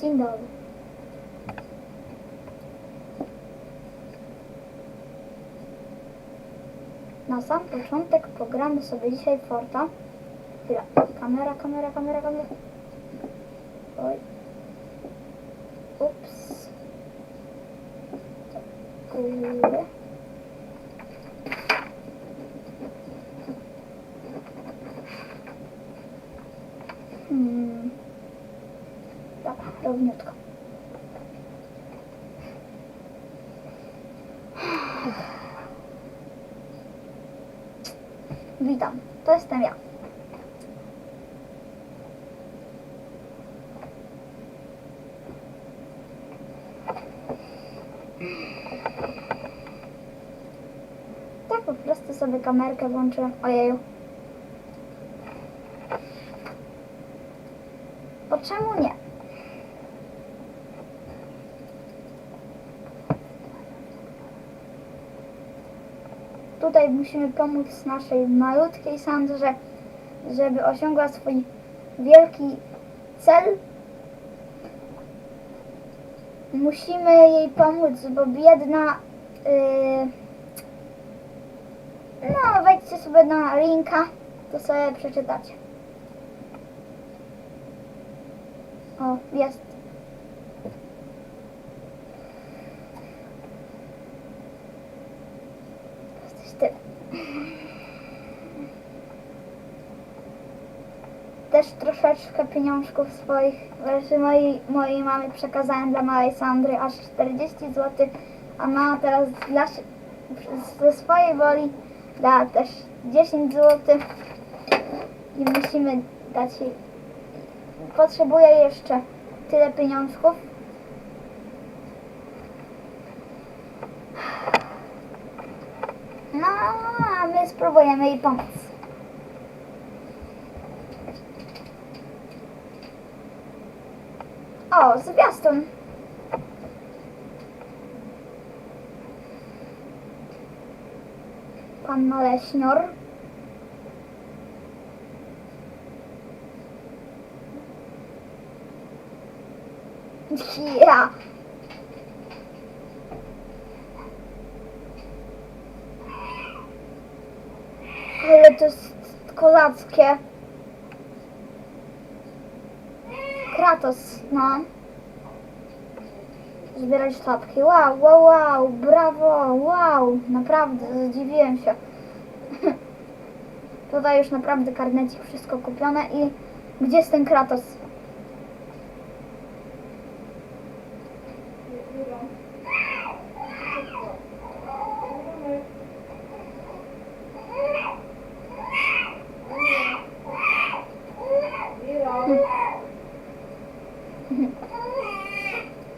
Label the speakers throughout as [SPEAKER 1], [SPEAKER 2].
[SPEAKER 1] Dzień dobry. Na sam początek pogramy sobie dzisiaj Forta. Kamera, kamera, kamera, kamera. Oj. Ups. Kurde. Hmm. Dobra, równiutko. Witam, to jestem ja. Tak po prostu sobie kamerkę włączyłem. Ojeju. Bo czemu nie? Tutaj musimy pomóc naszej malutkiej Sandrze, żeby osiągła swój wielki cel. Musimy jej pomóc, bo biedna. Yy, no, wejdźcie sobie na linka, to sobie przeczytacie. O, jest. Jesteś ty. Też troszeczkę pieniążków swoich, znaczy mojej, mojej mamy przekazałem dla małej Sandry aż 40 zł, a mama teraz dla, ze swojej woli da też 10 zł i musimy dać jej potrzebuję jeszcze tyle pieniążków. No, a my spróbujemy jej pomóc. O, zwiastun. Pan Maleśnior. Ja. Ale to jest kozackie. Kratos, no. Zbierać sztabki. Wow, wow, wow, brawo, wow. Naprawdę, zdziwiłem się. Tutaj już naprawdę karnecik, wszystko kupione i gdzie jest ten Kratos?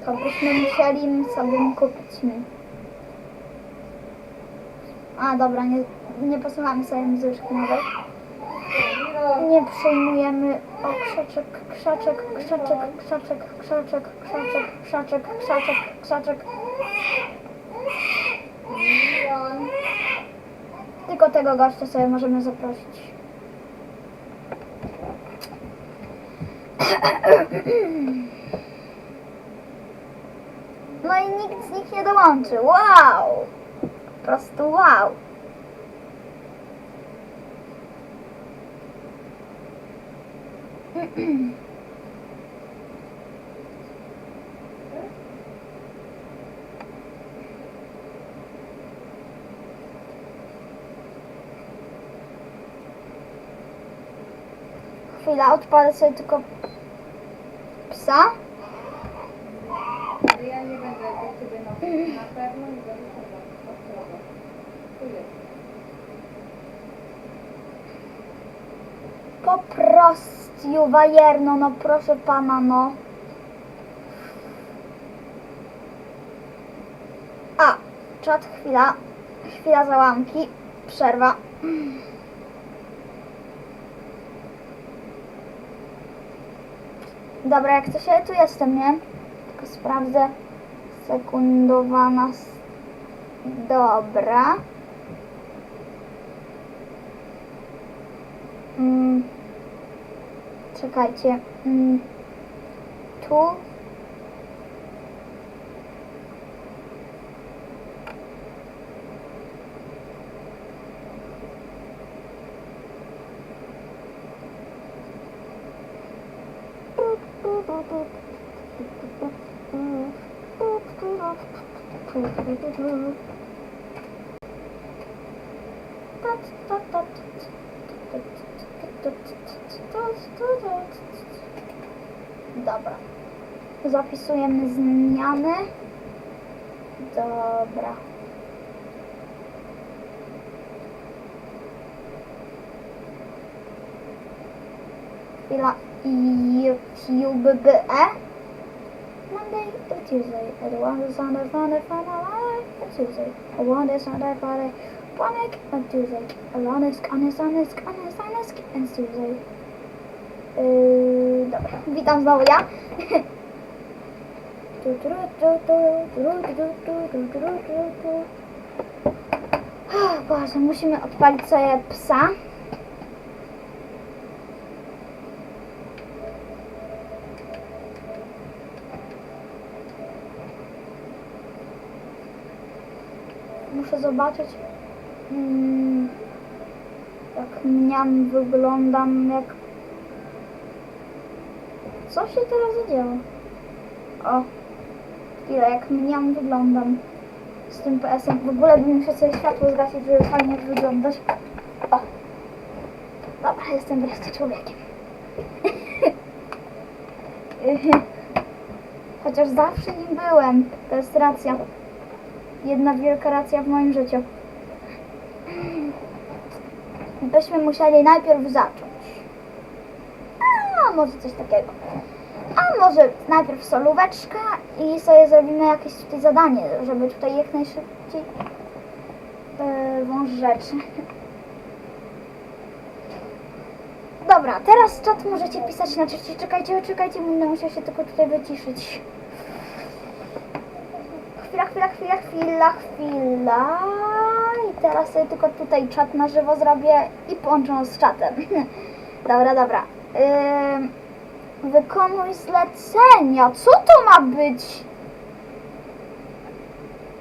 [SPEAKER 1] To musieli sobie kupić mi. A dobra, nie, nie posłuchamy sobie muzyczki nowej. Nie przyjmujemy. O, krzaczek, krzaczek, krzaczek, krzaczek, krzaczek, krzaczek, krzaczek, krzaczek, krzaczek. Tylko tego gościa sobie możemy zaprosić. No i nikt z nich nie dołączy. Wow! Po prostu wow! Chwila, odpalę sobie tylko psa.
[SPEAKER 2] Ale ja nie będę do ciebie na, na pewno nie będę obserwował. Tu jest.
[SPEAKER 1] Po prostu, wajerno, no proszę pana, no. A, czat, chwila. Chwila załamki. Przerwa. Dobra, jak to się, tu jestem, nie? Tylko sprawdzę. Sekundowana. Dobra. Mm. Czekajcie. Mm. Tu stosujemy zmiany. Dobra. Chwila YouTube BE. Monday to Tuesday. Everyone is on their phone, their phone, alive. It's Tuesday. Everyone is on their Friday. Panic on Tuesday. Everyone is on his, on his, on his, on his, and Tuesday. Yy, dobra, witam znowu ja. O Boże, musimy odpalić sobie psa. Muszę zobaczyć, mm, jak mniam wyglądam, jak... Co się teraz zadziało? O, chwilę, jak mniam wyglądam z tym PS-em. W ogóle bym musiał sobie światło zgasić, żeby fajnie wyglądać. O, dobra, jestem wreszcie człowiekiem. Chociaż zawsze nim byłem, to jest racja. Jedna wielka racja w moim życiu. Byśmy musieli najpierw zacząć. A może coś takiego. A może najpierw solóweczka i sobie zrobimy jakieś tutaj zadanie, żeby tutaj jak najszybciej yy, wąż rzeczy. Dobra, teraz czat możecie pisać na czacie. Czekajcie, czekajcie, będę musiał się tylko tutaj wyciszyć. Chwila, chwila, chwila, chwila, chwila. I teraz sobie tylko tutaj czat na żywo zrobię i połączę z czatem. dobra, dobra. Ym, wykonuj zlecenia. Co to ma być?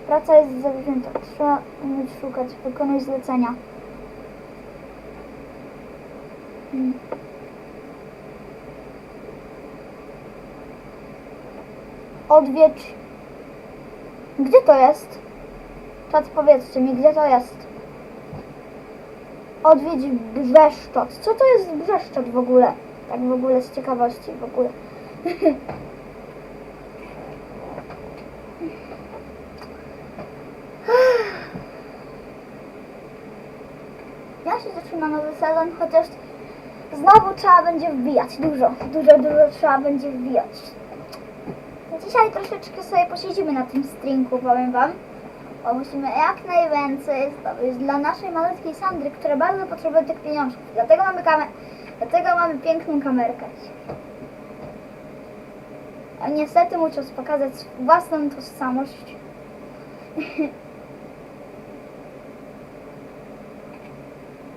[SPEAKER 1] Praca jest zawzięta. Trzeba umieć szukać. Wykonuj zlecenia. Hmm. Odwiedź. Gdzie to jest? Czat, powiedzcie mi, gdzie to jest? Odwiedź Brzeszczot. Co to jest Brzeszczot w ogóle? Tak w ogóle z ciekawości w ogóle. Ja się zaczyna nowy sezon, chociaż znowu trzeba będzie wbijać. Dużo, dużo, dużo trzeba będzie wbijać. Dzisiaj troszeczkę sobie posiedzimy na tym stringu, powiem Wam. Bo musimy jak najwięcej zdobyć dla naszej malutkiej Sandry, która bardzo potrzebuje tych pieniążków. Dlatego mamy kamer... Dlatego mamy piękną kamerkę. A niestety muszę pokazać własną tożsamość.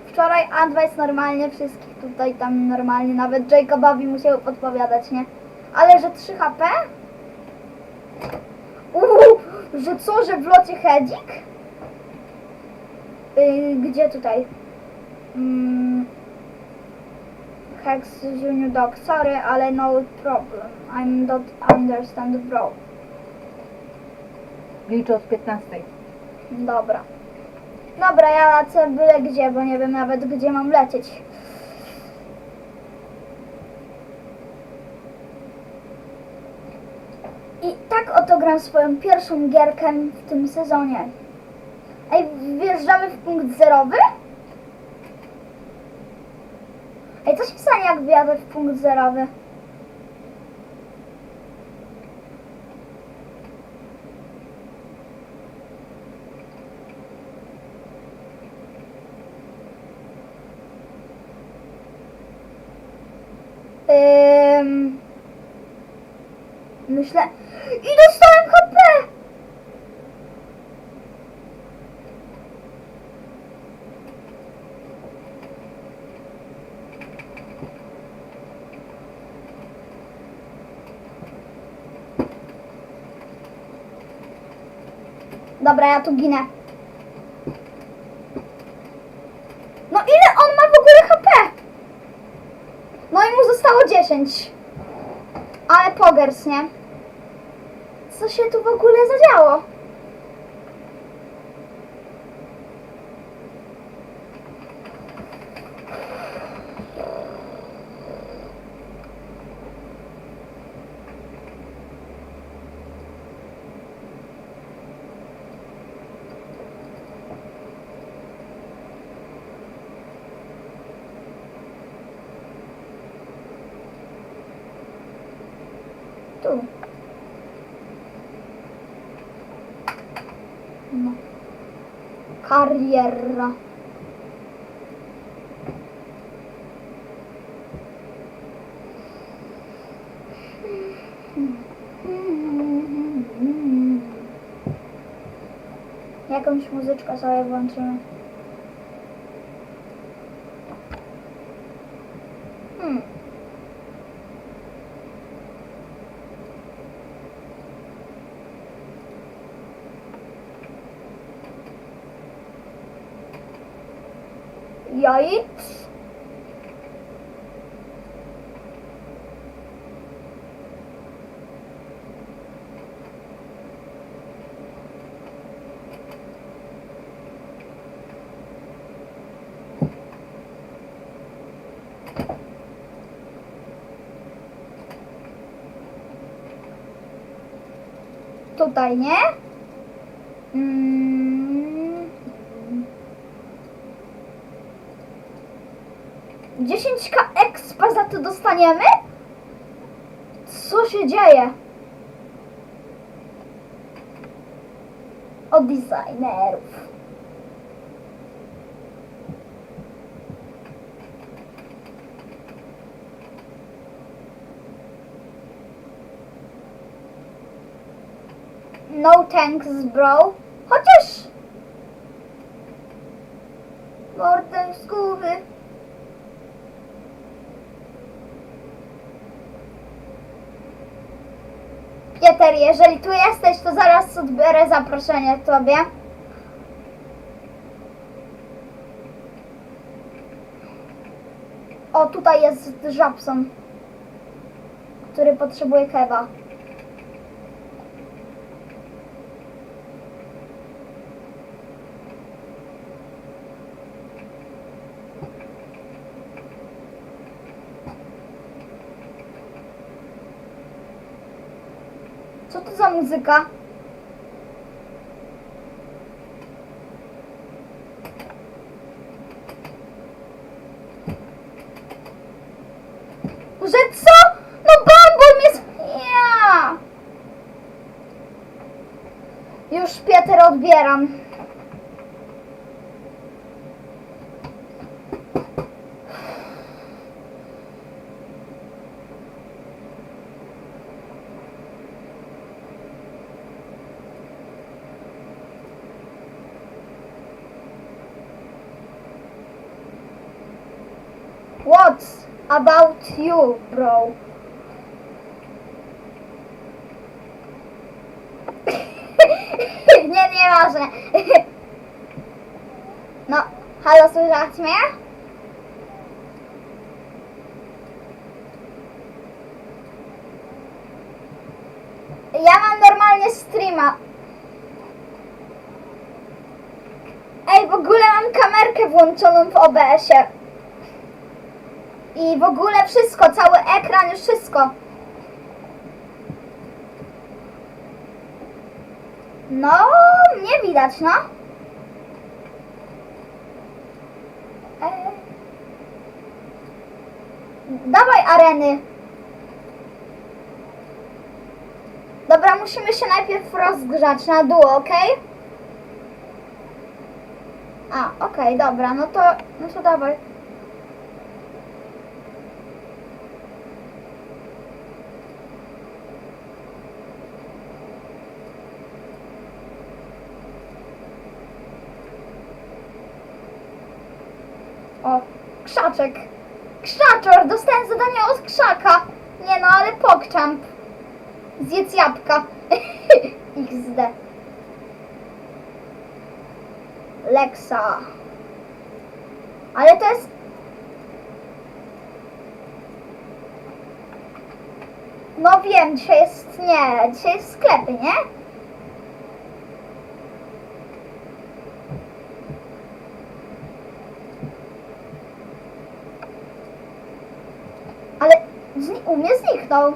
[SPEAKER 1] Wczoraj advice normalnie wszystkich tutaj tam normalnie, nawet Jacobowi musiał podpowiadać, nie? Ale że 3 HP? Uuu, że co, że w locie hedzik? Yy, gdzie tutaj? Mm, Hex Junior Dog, sorry, ale no problem. I'm not understand bro.
[SPEAKER 2] Liczę od 15.
[SPEAKER 1] Dobra. Dobra, ja lecę byle gdzie, bo nie wiem nawet gdzie mam lecieć. I tak oto gram swoją pierwszą gierkę w tym sezonie. Ej, wjeżdżamy w punkt zerowy? objawów punkt zerowy. Dobra, ja tu ginę. No ile on ma w ogóle HP? No i mu zostało 10. Ale pogers, nie? Co się tu w ogóle zadziało? tu. No. Kariera. Jakąś muzyczkę sobie włączymy. Tutaj, nie? Mm. 10k expa za to dostaniemy? Co się dzieje? Od designerów. No thanks, bro. Chociaż... Mordę z góry. Pieter, jeżeli tu jesteś, to zaraz odbiorę zaproszenie tobie. O, tutaj jest Żabson, który potrzebuje kewa. Co to za muzyka? Że co? No Bumble mnie... s- Ja! Już Pieter odbieram. About you, bro? nie, nieważne. No, halo, słychać mnie? Ja mam normalnie streama. Ej, w ogóle mam kamerkę włączoną w OBS-ie. I w ogóle wszystko, cały ekran, już wszystko. No, nie widać, no. Eee. Dawaj areny. Dobra, musimy się najpierw rozgrzać na duo, ok? A, okej, dobra, no to, no to dawaj. O, krzaczek. Krzaczor, dostałem zadanie od krzaka. Nie no, ale pokczamp. Zjedz jabłka. XD. Lexa. Ale to jest... No wiem, dzisiaj jest... Nie, dzisiaj jest sklepy, nie? Ale u mnie zniknął.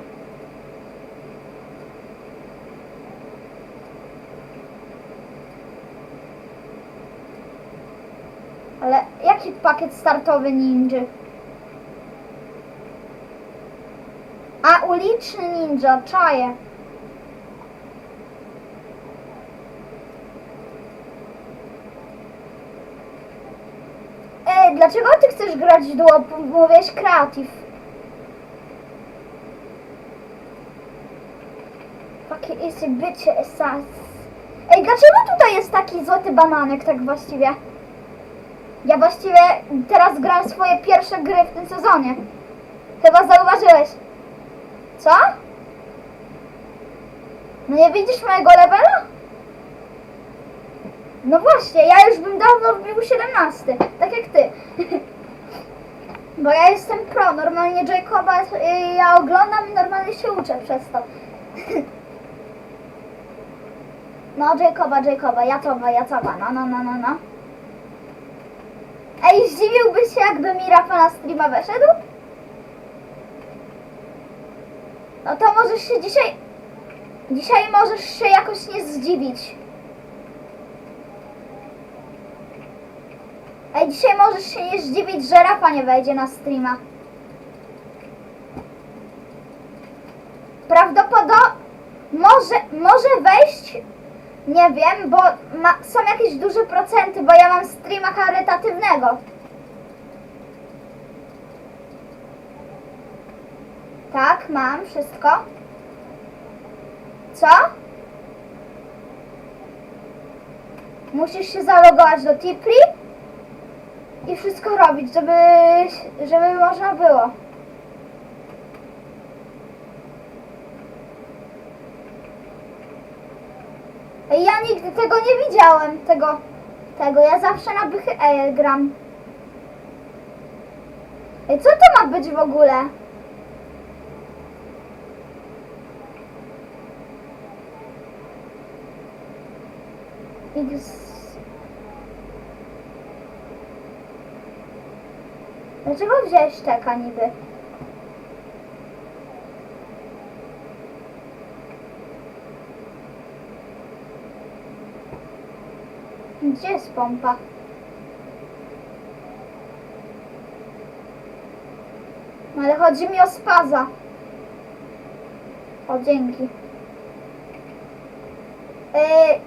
[SPEAKER 1] pakiet startowy ninja. A uliczny ninja, czaje. Ej, dlaczego ty chcesz grać duo? Mówiłeś kreatyw. Takie jest bycie esas. Ej, dlaczego tutaj jest taki złoty bananek tak właściwie? Ja właściwie teraz gram swoje pierwsze gry w tym sezonie. Chyba zauważyłeś. Co? No nie widzisz mojego levela? No właśnie, ja już bym dawno wbił 17, tak jak ty. Bo ja jestem pro, normalnie Jacoba y, ja oglądam i normalnie się uczę przez to. No Jacoba, Jacoba, Jacoba, Jacoba, no, no, no, no, no. Ej, zdziwiłbyś się, jakby mi Rafa na streama weszedł? No to możesz się dzisiaj... Dzisiaj możesz się jakoś nie zdziwić. Ej, dzisiaj możesz się nie zdziwić, że Rafa nie wejdzie na streama. Prawdopodobnie może, może wejść, nie wiem, bo ma, są jakieś duże procenty, bo ja mam streama charytatywnego. Tak, mam wszystko. Co? Musisz się zalogować do Tipli i wszystko robić, żeby, żeby można było. Ja nigdy tego nie widziałem, tego, tego. Ja zawsze na bychy gram. Ej, co to ma być w ogóle? Dlaczego wziąłeś taka niby? Gdzie jest pompa? No ale chodzi mi o spaza. O, dzięki.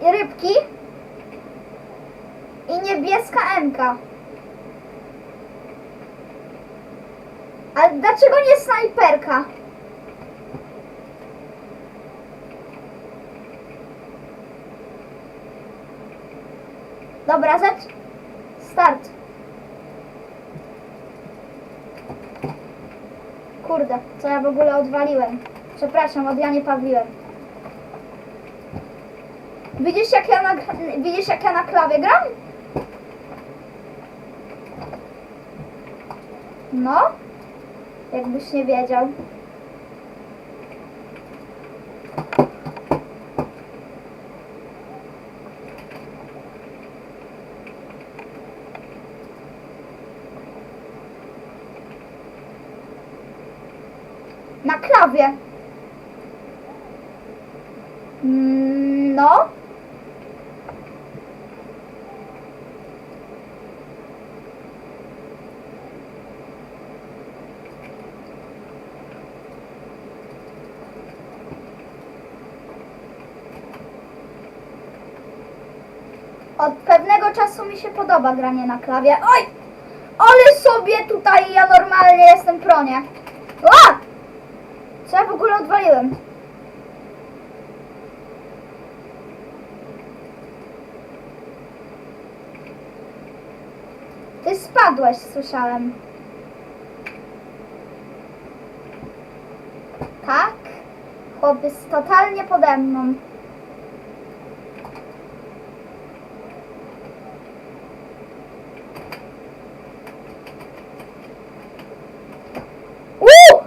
[SPEAKER 1] Yy, rybki. I niebieska Emka. Ale dlaczego nie snajperka? Dobra, zacz... Start. Kurde, co ja w ogóle odwaliłem. Przepraszam, od Janie Pawliłem. Widzisz jak ja na, widzisz jak ja na klawie gram? No, jakbyś nie wiedział. Na klawie. Mm, No. Od pewnego czasu mi się podoba granie na klawie. Oj! Ale sobie tutaj ja normalnie jestem pronie. A! Co ja w ogóle odwaliłem? Słyszałem. Tak? Chłop jest totalnie pode mną. Uuu!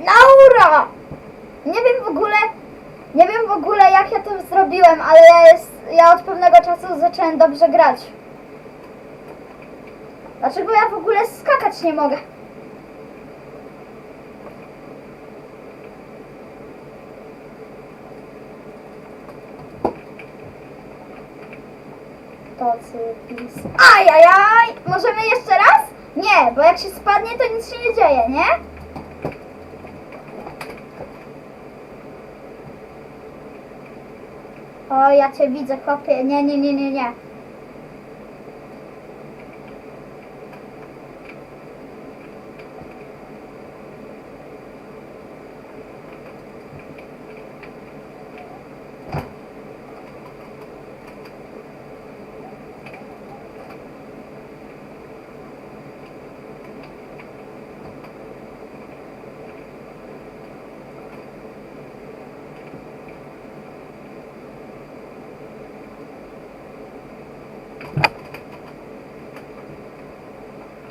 [SPEAKER 1] Laura! Nie wiem w ogóle, nie wiem w ogóle jak ja to zrobiłem, ale ja, jest, ja od czasu zacząłem dobrze grać. Dlaczego ja w ogóle skakać nie mogę? To cypis. Ajajaj! Możemy jeszcze raz? Nie, bo jak się spadnie, to nic się nie dzieje, nie? O, ja cię widzę, chłopie. Nie, nie, nie, nie, nie.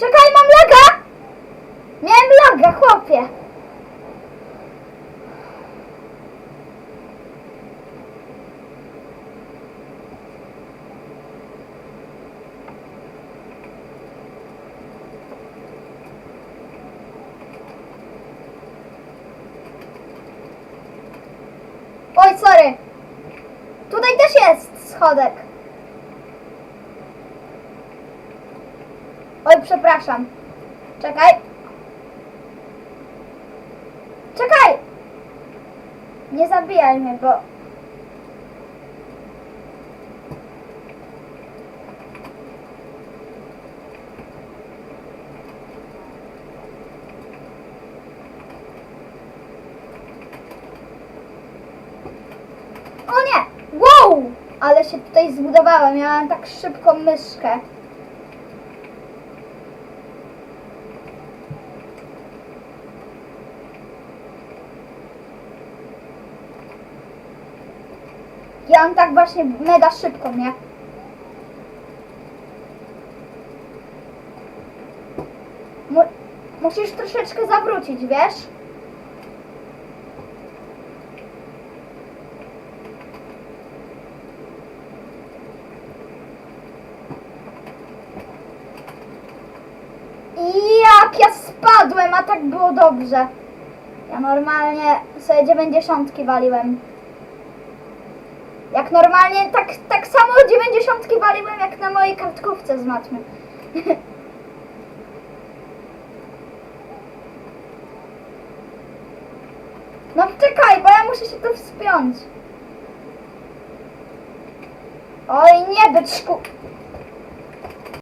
[SPEAKER 1] Czekaj, mam laga! Chłopie. Oj, sorry. Tutaj też jest schodek. Oj, przepraszam. Czekaj! Nie zabijaj mnie, bo... O nie! Wow! Ale się tutaj zbudowałem. Miałem tak szybką myszkę. Ja mam tak właśnie mega szybko, nie? Mu musisz troszeczkę zawrócić, wiesz? Jak ja spadłem, a tak było dobrze. Ja normalnie sobie dziewięćdziesiątki waliłem. Jak normalnie, tak, tak samo dziewięćdziesiątki waliłem jak na mojej kartkówce z matmy. No czekaj, bo ja muszę się tu wspiąć. Oj, nie byczku.